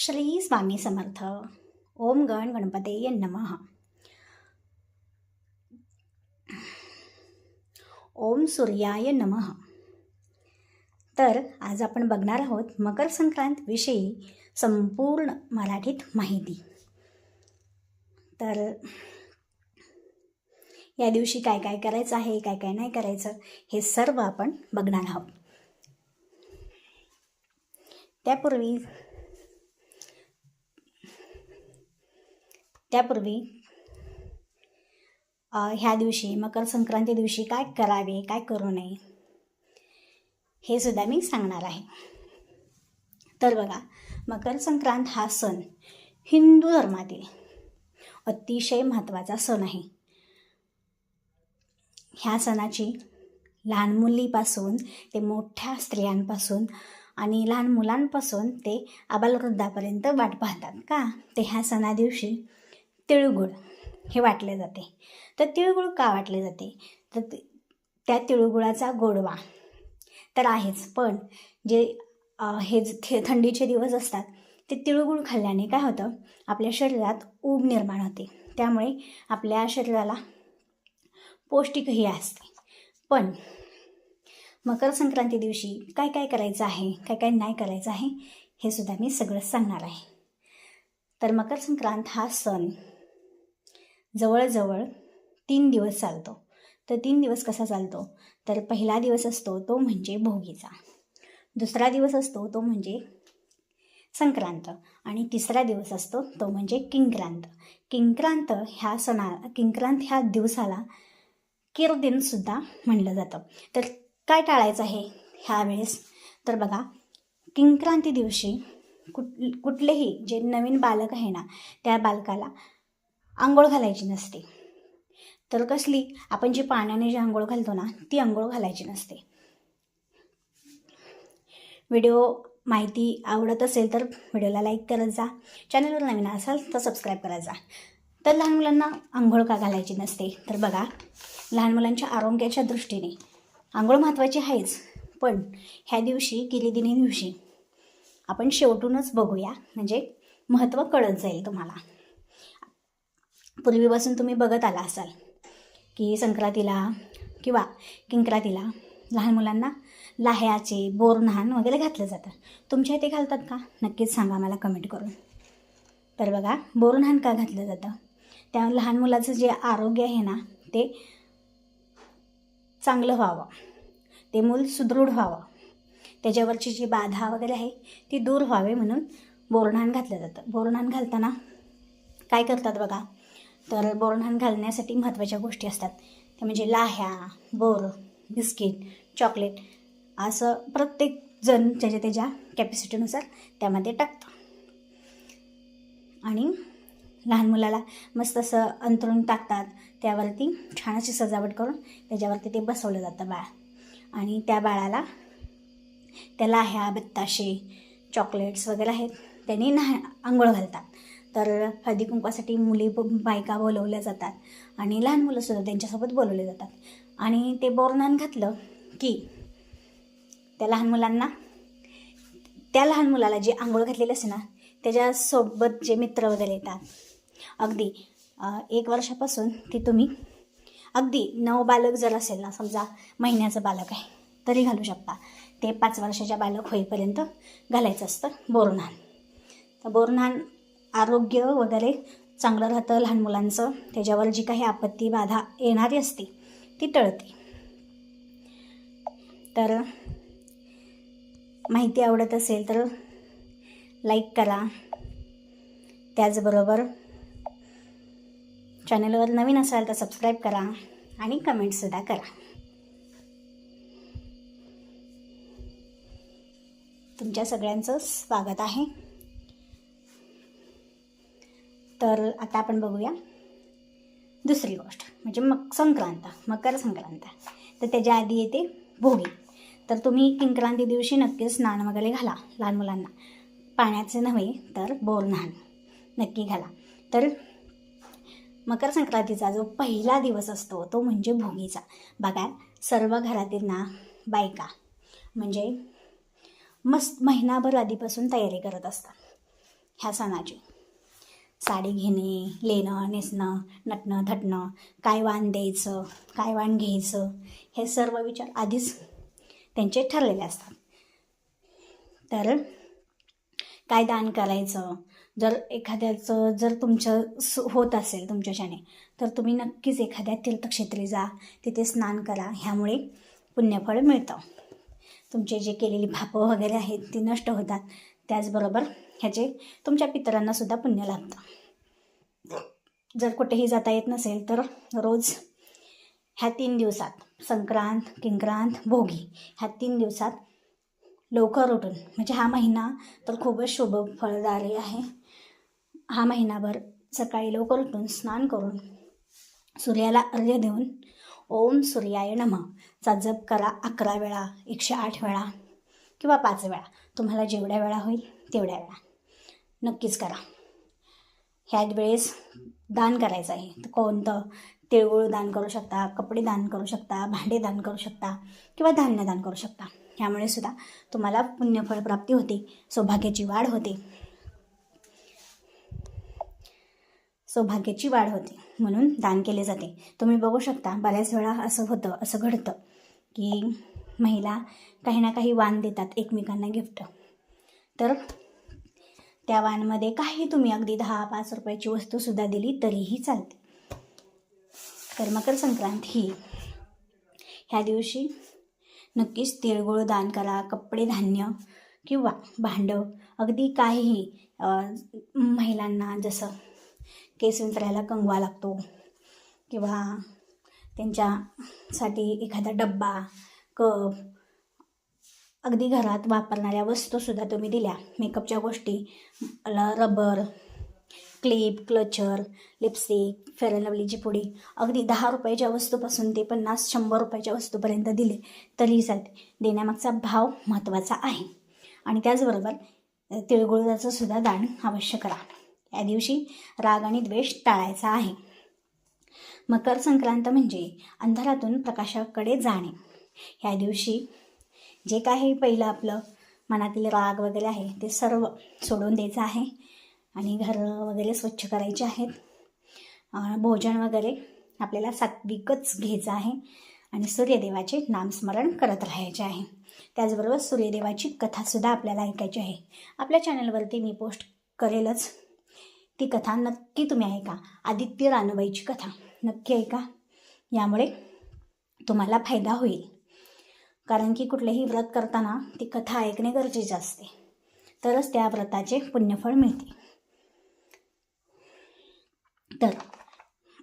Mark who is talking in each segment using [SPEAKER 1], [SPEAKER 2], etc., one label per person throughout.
[SPEAKER 1] श्री स्वामी समर्थ ओम गण गणपते नमः। ओम सूर्याय नमः। तर आज आपण बघणार आहोत मकर संक्रांतविषयी संपूर्ण मराठीत माहिती. तर या दिवशी काय काय करायचं आहे काय काय नाही करायचं हे सर्व आपण बघणार आहोत. त्यापूर्वी त्यापूर्वी ह्या दिवशी मकर संक्रांती दिवशी काय करावे काय करू नये हे सुद्धा मी सांगणार आहे. तर बघा मकर संक्रांत हा सण हिंदू धर्मातील अतिशय महत्त्वाचा सण आहे. ह्या सणाची लहान मुलीपासून ते मोठ्या स्त्रियांपासून आणि लहान मुलांपासून ते आबालवृद्धापर्यंत वाट पाहतात का? ते ह्या सणादिवशी तिळगुळ हे वाटले जाते. तर तिळगुळ का वाटले जाते? तर ते- त्या तिळगुळाचा गोडवा तर आहेच पण जे हे जे थे- थंडीचे दिवस असतात ते तिळगुळ खाल्ल्याने काय होतं? आपल्या शरीरात ऊब निर्माण होते. त्यामुळे आपल्या शरीराला पौष्टिकही असते. पण मकर संक्रांती दिवशी काय काय करायचं आहे काय काय नाही करायचं आहे हे सुद्धा मी सगळं सांगणार आहे. तर मकर संक्रांत हा सण जवळजवळ तीन दिवस चालतो. तर तीन दिवस कसा चालतो? तर पहिला दिवस असतो तो म्हणजे भोगीचा. दुसरा दिवस असतो तो म्हणजे संक्रांत. आणि तिसरा दिवस असतो तो म्हणजे किंक्रांत. किंक्रांत ह्या सणा किंक्रांत ह्या दिवसाला किरदिनसुद्धा म्हणलं जातं. तर काय टाळायचं आहे ह्यावेळेस? तर बघा किंक्रांती दिवशी कुठ कुठलेही जे नवीन बालक आहे ना त्या बालकाला आंघोळ घालायची नसते. तर कसली आपण जी पाण्याने जी आंघोळ घालतो ना ती आंघोळ घालायची नसते. व्हिडिओ माहिती आवडत असेल तर व्हिडिओला लाईक करत जा. चॅनलवर नवीन असाल तर सबस्क्राईब करत जा. तर लहान मुलांना आंघोळ का घालायची नसते? तर बघा लहान मुलांच्या आरोग्याच्या दृष्टीने आंघोळ महत्त्वाची आहेच. पण ह्या दिवशी गिरिदिनी दिवशी आपण शेवटूनच बघूया. म्हणजे महत्त्व कळत जाईल तुम्हाला. पूर्वीपासून तुम्ही बघत आला असाल की संक्रांतीला किंवा किंक्रातीला लहान मुलांना लाह्याचे बोरनहान वगैरे घातलं जातं. तुमच्या इथे घालतात का? नक्कीच सांगा मला कमेंट करून. तर बघा बोरनहान का घातलं जातं? त्या लहान मुलाचं जे आरोग्य आहे ना ते चांगलं व्हावं. ते मूल सुदृढ व्हावं. त्याच्यावरची जी बाधा वगैरे आहे ती दूर व्हावे म्हणून बोरनहान घातलं जातं. बोरनहान घालताना काय करतात बघा? तर बोरन्हाण घालण्यासाठी महत्त्वाच्या गोष्टी असतात. त्या म्हणजे लाह्या बोर बिस्किट चॉकलेट असं प्रत्येक जण त्याच्या त्याच्या कॅपॅसिटीनुसार त्यामध्ये टाकतं. आणि लहान मुलाला मस्त असं अंतरून टाकतात. त्यावरती छान अशी सजावट करून त्याच्यावरती ते बसवलं जातं बाळ. आणि त्या बाळाला त्या लाह्या बत्ताशे चॉकलेट्स वगैरे आहेत त्यांनी ना आंघोळ घालतात. तर हळदी कुंकवासाठी मुली ब- बायका बोलवल्या जातात. आणि लहान मुलंसुद्धा त्यांच्यासोबत बोलवले जातात. आणि ते बोरनान घातलं की त्या लहान मुलांना त्या लहान मुलाला जे आंघोळ घातलेली असते ना त्याच्यासोबत जे मित्र वगैरे येतात. अगदी एक वर्षापासून ते तुम्ही अगदी नऊ बालक जर असेल ना समजा महिन्याचं बालक आहे तरी घालू शकता. ते पाच वर्षाच्या बालक होईपर्यंत घालायचं असतं बोरन्हाण तर बोरन्हाण आरोग्य वगैरे चांगलं राहतं लहान मुलांचं. त्याच्यावर जी काही आपत्ती बाधा येणारी असते ती टळते. तर माहिती आवडत असेल तर लाईक करा. त्याचबरोबर चॅनलवर नवीन असाल तर सबस्क्राईब करा आणि कमेंटसुद्धा करा. तुमच्या सगळ्यांचं स्वागत आहे. तर आता आपण बघूया. दुसरी गोष्ट म्हणजे मग संक्रांत मकर संक्रांत. तर त्याच्या आधी येते भोगी. तर तुम्ही किंक्रांती दिवशी नक्कीच स्नान वगैरे घाला लहान मुलांना. पाण्याचे नव्हे तर बोरन्हाण नक्की घाला. तर मकर संक्रांतीचा जो पहिला दिवस असतो तो म्हणजे भोगीचा. बघा सर्व घरातील ना बायका म्हणजे मस्त महिनाभर आधीपासून तयारी करत असतात ह्या सणाची. साडी घेणे लेणं नेसणं नटणं थटणं काय वाण द्यायचं काय वाण घ्यायचं हे सर्व विचार आधीच त्यांचे ठरलेले असतात. तर काय दान करायचं? जर एखाद्याचं जर तुमचं होत असेल तुमच्याच्याने तर तुम्ही नक्कीच एखाद्या तीर्थक्षेत्री जा तिथे स्नान करा ह्यामुळे पुण्यफळ मिळतं. तुमचे जे केलेली भापं वगैरे आहेत ती नष्ट होतात. त्याचबरोबर ह्याचे तुमच्या पितरांनासुद्धा पुण्य लागतं. जर कुठेही जाता येत नसेल तर रोज ह्या तीन दिवसात संक्रांत किंक्रांत भोगी ह्या तीन दिवसात लवकर उठून म्हणजे हा महिना तर खूपच शुभ फळदारी आहे. हा महिनाभर सकाळी लवकर उठून स्नान करून सूर्याला अर्घ्य देऊन ओम सूर्याय नम चा जप करा अकरा वेळा एकशे आठ वेळा किंवा पाच वेळा. तुम्हाला जेवढ्या वेळा होईल तेवढ्या वेळा. नक्कीच करा. ह्याच वेळेस दान करायचं आहे. तर कोणतं? तिळगुळ दान करू शकता कपडे दान करू शकता भांडे दान करू शकता किंवा धान्य दान करू शकता. ह्यामुळे सुद्धा तुम्हाला पुण्यफळ प्राप्ती होते सौभाग्याची वाढ होते. सौभाग्याची वाढ होते म्हणून दान केले जाते. तुम्ही बघू शकता बऱ्याच वेळा असं होतं असं घडतं की महिला काही ना काही वाण देतात एकमेकांना गिफ्ट. तर त्या वानमध्ये काही तुम्ही अगदी दहा पाच रुपयाची वस्तूसुद्धा दिली तरीही चालते. तर मकर संक्रांत ही. ह्या दिवशी नक्कीच तिळगुळ दान करा कपडे धान्य किंवा भांडं अगदी काहीही महिलांना जसं केस विंचरायला कंगवा लागतो किंवा त्यांच्यासाठी एखादा डब्बा कप अगदी घरात वापरणाऱ्या वस्तूसुद्धा तुम्ही दिल्या. मेकअपच्या गोष्टी rubber clip clutcher lipstick fair and लवलीची पुडी अगदी दहा रुपयाच्या वस्तूपासून ते पन्नास शंभर रुपयाच्या वस्तूपर्यंत दिले. तरीही चालते देण्यामागचा भाव महत्त्वाचा आहे. आणि त्याचबरोबर अ, तिळगुळाचं सुद्धा दान अवश्य करा. या दिवशी राग आणि द्वेष टाळायचा आहे. मकर संक्रांत म्हणजे अंधारातून प्रकाशाकडे जाणे. ह्या दिवशी जे काही पहिलं आपलं मनातील राग वगैरे आहे ते सर्व सोडून द्यायचं आहे. आणि घरं वगैरे स्वच्छ करायचे आहेत. भोजन वगैरे आपल्याला सात्विकच घ्यायचं आहे. आणि सूर्यदेवाचे नामस्मरण करत राहायचे आहे. त्याचबरोबर सूर्यदेवाची कथासुद्धा आपल्याला ऐकायची आहे. आपल्या चॅनलवरती मी पोस्ट करेलच. ती कथा नक्की तुम्ही ऐका. आदित्य रानबाईची कथा नक्की ऐका. यामुळे तुम्हाला फायदा होईल. कारण की कुठलेही व्रत करताना ती कथा ऐकणे गरजेचे असते. तरच त्या व्रताचे पुण्यफळ मिळते. तर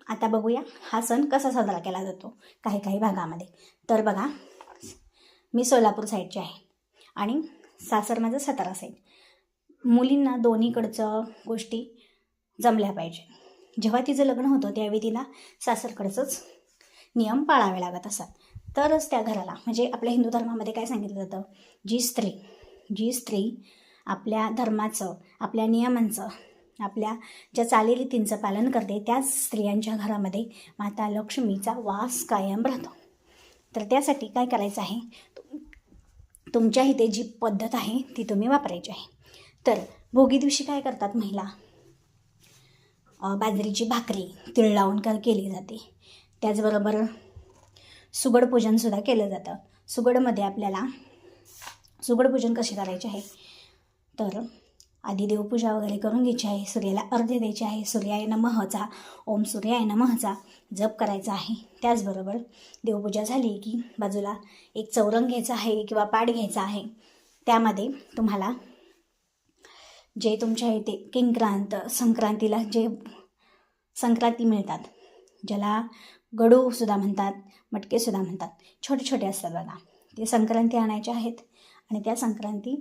[SPEAKER 1] आता बघूया हा सण कसा साजरा केला जातो काही काही भागामध्ये. तर बघा मी सोलापूर साईडची आहे आणि सासर माझं सातारा साईड. मुलींना दोन्हीकडचं गोष्टी जमल्या पाहिजे. जेव्हा तिचं लग्न होतं त्यावेळी तिला सासरकडचंच नियम पाळावे लागत असतात तरच त्या घराला. म्हणजे आपल्या हिंदू धर्मामध्ये काय सांगितलं जातं? जी स्त्री जी स्त्री आपल्या धर्माचं आपल्या नियमांचं आपल्या ज्या चालीरीतींचं पालन करते त्याच स्त्रियांच्या घरामध्ये माता लक्ष्मीचा वास कायम राहतो. तर त्यासाठी काय करायचं आहे? तुमच्या इथे जी पद्धत आहे ती तुम्ही वापरायची आहे. तर भोगी दिवशी काय करतात महिला? बाजरीची भाकरी तिळ लावून का केली जाते. त्याचबरोबर सुगडपूजनसुद्धा केलं जातं. सुगडमध्ये आपल्याला सुगडपूजन कसे करायचे आहे? तर आधी देवपूजा वगैरे करून घ्यायची आहे. सूर्याला अर्ध द्यायचे आहे. सूर्याय नमहचा ओम सूर्याय नमहचा जप करायचा आहे. त्याचबरोबर देवपूजा झाली की बाजूला एक चौरंग घ्यायचा आहे किंवा पाठ घ्यायचा आहे. त्यामध्ये तुम्हाला जे तुमच्या इथे किंक्रांत संक्रांतीला जे संक्रांती मिळतात ज्याला गडूसुद्धा म्हणतात मटकेसुद्धा म्हणतात. छोटे छोटे असतात बघा. ते संक्रांती आणायचे आहेत आणि त्या संक्रांती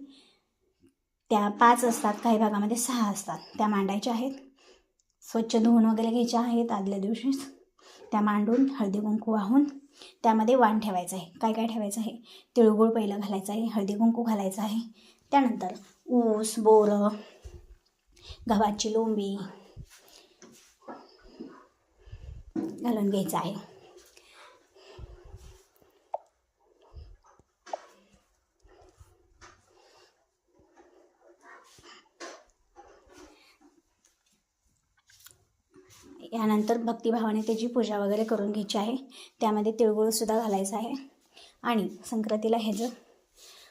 [SPEAKER 1] त्या पाच असतात काही भागामध्ये सहा असतात. त्या मांडायच्या आहेत. स्वच्छ धुवून वगैरे घ्यायच्या आहेत आदल्या दिवशीच. त्या मांडून हळदी कुंकू वाहून त्यामध्ये वाण ठेवायचं आहे. काय काय ठेवायचं आहे? तिळगुळ पहिलं घालायचं आहे हळदी कुंकू घालायचं आहे. त्यानंतर ऊस बोरं गव्हाची लोंबी घालून घ्यायचं आहे. यानंतर भक्तिभावाने त्याची पूजा वगैरे करून घ्यायची आहे. त्यामध्ये तिळगुळसुद्धा घालायचं आहे. आणि संक्रांतीला ह्याचं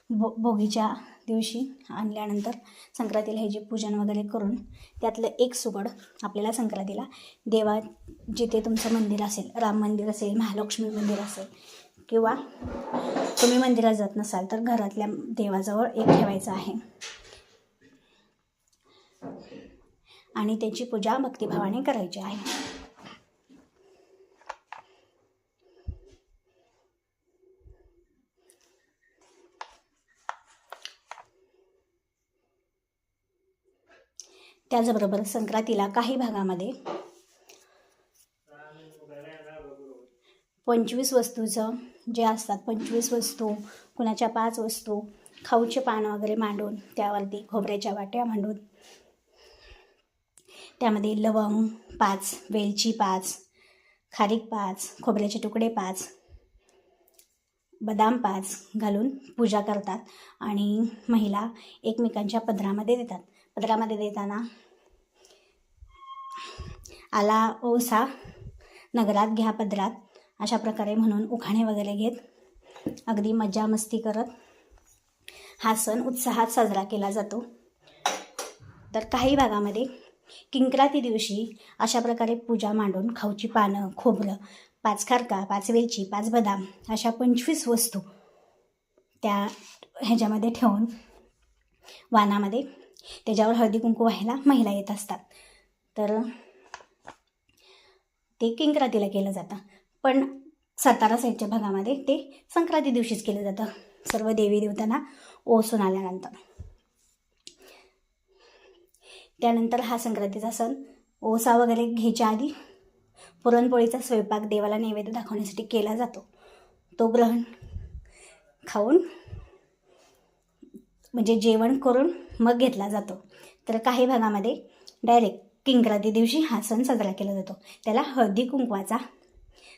[SPEAKER 1] भो भोगीच्या दिवशी आणल्यानंतर संक्रांतीला हे जे पूजन वगैरे करून त्यातलं एक सुगड आपल्याला संक्रांतीला देवा जिथे तुमचं मंदिर असेल राम मंदिर असेल महालक्ष्मी मंदिर असेल किंवा तुम्ही मंदिरात जात नसाल तर घरातल्या देवाजवळ एक ठेवायचं आहे. आणि त्याची पूजा भक्तिभावाने करायची आहे. त्याचबरोबर संक्रांतीला काही भागामध्ये पंचवीस वस्तूचं जे असतात पंचवीस वस्तू कुणाच्या पाच वस्तू खाऊचे पान वगैरे मांडून त्यावरती खोबऱ्याच्या वाट्या मांडून त्यामध्ये लवंग पाच वेलची पाच खारीक पाच खोबऱ्याचे तुकडे पाच बदाम पाच घालून पूजा करतात आणि महिला एकमेकांच्या पदरामध्ये देतात. पदरामध्ये देताना आला ओसा. नगरात घ्या पदरात अशा प्रकारे म्हणून उखाणे वगैरे घेत. अगदी मजा मस्ती करत. हा सण उत्साहात साजरा केला जातो. तर काही भागामध्ये किंक्राती दिवशी अशा प्रकारे पूजा मांडून खाऊची पानं खोबरं पाच खारका पाच वेलची पाच बदाम अशा पंचवीस वस्तू त्या ह्याच्यामध्ये ठेवून वानामध्ये त्याच्यावर हळदी कुंकू व्हायला महिला येत असतात. तर ते किंक्रातीला केलं जातं. पण सातारा साईडच्या भागामध्ये ते संक्रांती दिवशीच केलं जातं. सर्व देवी देवतांना ओसून आल्यानंतर. त्यानंतर हा संक्रांतीचा सण ओसा वगैरे घ्यायच्या आधी पुरणपोळीचा स्वयंपाक देवाला नैवेद्य दाखवण्यासाठी केला जातो. तो ग्रहण खाऊन म्हणजे जेवण करून मग घेतला जातो. तर काही भागामध्ये डायरेक्ट किंक्रांती दिवशी हा सण साजरा केला जातो. त्याला हळदी कुंकवाचा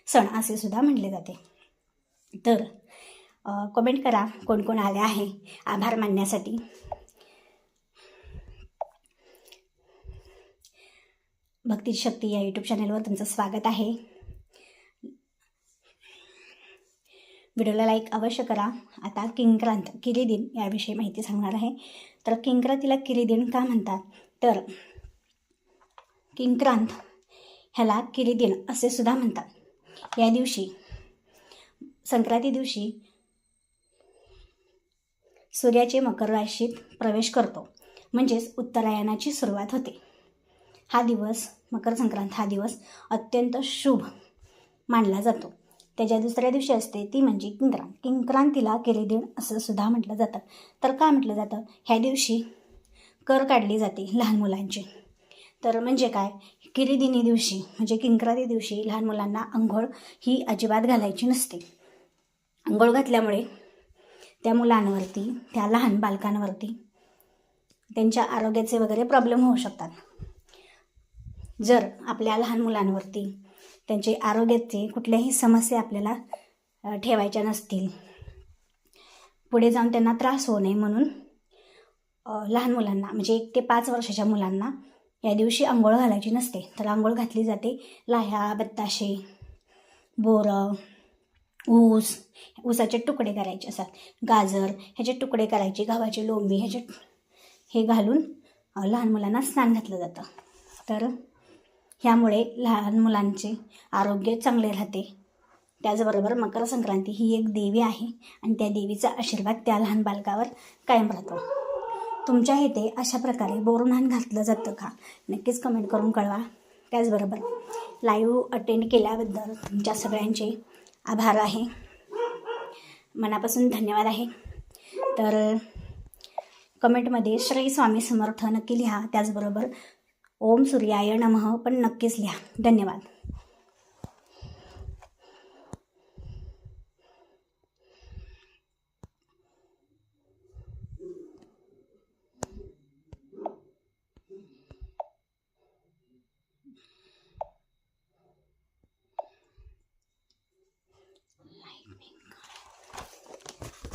[SPEAKER 1] सण असे सुद्धा म्हटले जाते. तर कमेंट करा कोण कोण आले आहे. आभार मानण्यासाठी. भक्ती शक्ती या यूट्यूब चॅनलवर तुमचं स्वागत आहे. व्हिडिओला लाईक अवश्य करा. आता किंक्रांत किरीदिन याविषयी माहिती सांगणार आहे. तर किंक्रांतीला किरीदिन का म्हणतात? तर किंक्रांत ह्याला किरीदिन असे सुद्धा म्हणतात. या दिवशी संक्रांती दिवशी सूर्याचे मकर राशीत प्रवेश करतो. म्हणजेच उत्तरायणाची सुरुवात होते. हा दिवस मकर संक्रांत हा दिवस अत्यंत शुभ मानला जातो. त्याच्या दुसऱ्या दिवशी असते ती म्हणजे किंक्रांत. किंक्रांतीला किरीदिन असं सुद्धा म्हटलं जातं. तर का म्हटलं जातं? ह्या दिवशी कर काढली जाते लहान मुलांची. तर म्हणजे काय? किरीदिनी दिवशी म्हणजे किंक्रांती दिवशी लहान मुलांना आंघोळ ही अजिबात घालायची नसते. अंघोळ घातल्यामुळे त्या मुलांवरती त्या लहान बालकांवरती त्यांच्या आरोग्याचे वगैरे प्रॉब्लेम होऊ शकतात. जर आपल्या लहान मुलांवरती त्यांचे आरोग्याचे कुठल्याही समस्या आपल्याला ठेवायच्या नसतील. पुढे जाऊन त्यांना त्रास होऊ नये म्हणून लहान मुलांना म्हणजे एक ते पाच वर्षाच्या मुलांना या दिवशी आंघोळ घालायची नसते. तर आंघोळ घातली जाते. लाह्या बत्ताशे बोरं ऊस ऊसाचे तुकडे करायचे असतात. गाजर ह्याचे तुकडे करायचे गव्हाची लोंबी ह्याचे हे घालून लहान मुलांना स्नान घातलं जातं. तर ह्यामुळे लहान मुलांचे आरोग्य चांगले राहते. त्याचबरोबर मकर संक्रांती ही एक देवी आहे आणि त्या देवीचा आशीर्वाद त्या लहान बालकावर कायम राहतो. तुमच्या इथे अशा प्रकारे बोरनान घातलं जातं का? नक्कीच कमेंट करून कळवा. त्याचबरोबर लाईव्ह अटेंड केल्याबद्दल तुमच्या सगळ्यांचे आभार आहे. मनापासून धन्यवाद आहे. तर कमेंटमध्ये श्री स्वामी समर्थ नक्की लिहा. त्याचबरोबर ओम सूर्याय नमः. पण नक्कीच लिहा. धन्यवाद.